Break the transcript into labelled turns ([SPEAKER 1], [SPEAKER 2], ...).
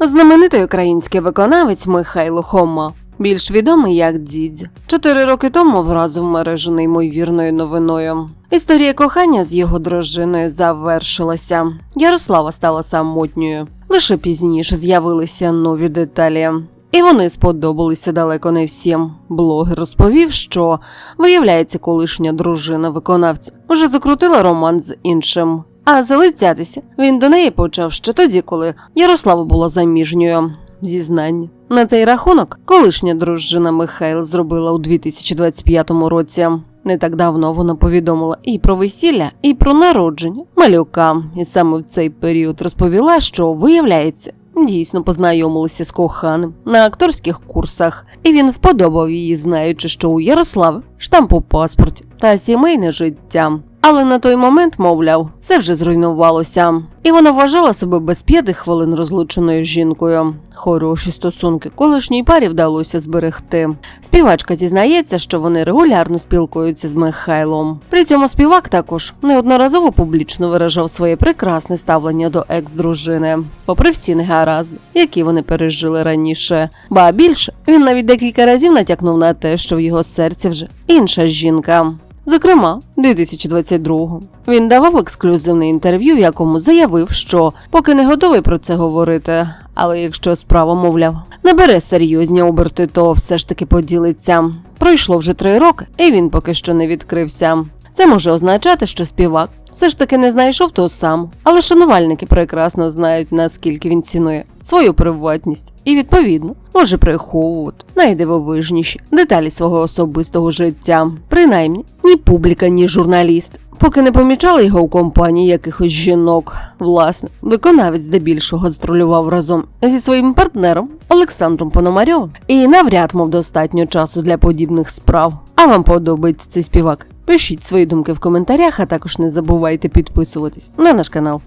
[SPEAKER 1] Знаменитий український виконавець Михайло Хома, більш відомий як Дідь, чотири роки тому вразив мережу неймовірною новиною. Історія кохання з його дружиною завершилася. Ярослава стала самотньою. Лише пізніше з'явилися нові деталі. І вони сподобалися далеко не всім. Блогер розповів, що виявляється, колишня дружина виконавця вже закрутила роман з іншим. А залицятися він до неї почав ще тоді, коли Ярослава була заміжньою. Зізнання. На цей рахунок колишня дружина Михайла зробила у 2025 році. Не так давно вона повідомила і про весілля, і про народження малюка. І саме в цей період розповіла, що виявляється, дійсно познайомилися з коханим на акторських курсах, і він вподобав її, знаючи, що у Ярослави штамп у паспорті та сімейне життя. Але на той момент, мовляв, все вже зруйнувалося, і вона вважала себе без п'яти хвилин розлученою жінкою. Хороші стосунки колишній парі вдалося зберегти. Співачка зізнається, що вони регулярно спілкуються з Михайлом. При цьому співак також неодноразово публічно виражав своє прекрасне ставлення до екс-дружини, попри всі негаразди, які вони пережили раніше. Ба більше він навіть декілька разів натякнув на те, що в його серці вже інша жінка. Зокрема, 2022-го він давав ексклюзивне інтерв'ю, в якому заявив, що поки не готовий про це говорити. Але якщо справа, мовляв, набере серйозні оберти, то все ж таки поділиться. Пройшло вже три роки, і він поки що не відкрився. Це може означати, що співак все ж таки не знайшов того сам, але шанувальники прекрасно знають, наскільки він цінує свою приватність і, відповідно, може приховувати найдивовижніші деталі свого особистого життя. Принаймні, ні публіка, ні журналіст. Поки не помічали його у компанії якихось жінок. Власне, виконавець здебільшого гастролював разом зі своїм партнером Олександром Пономарьовим. І навряд мав достатньо часу для подібних справ. А вам подобається цей співак? Пишіть свої думки в коментарях, а також не забувайте підписуватись на наш канал.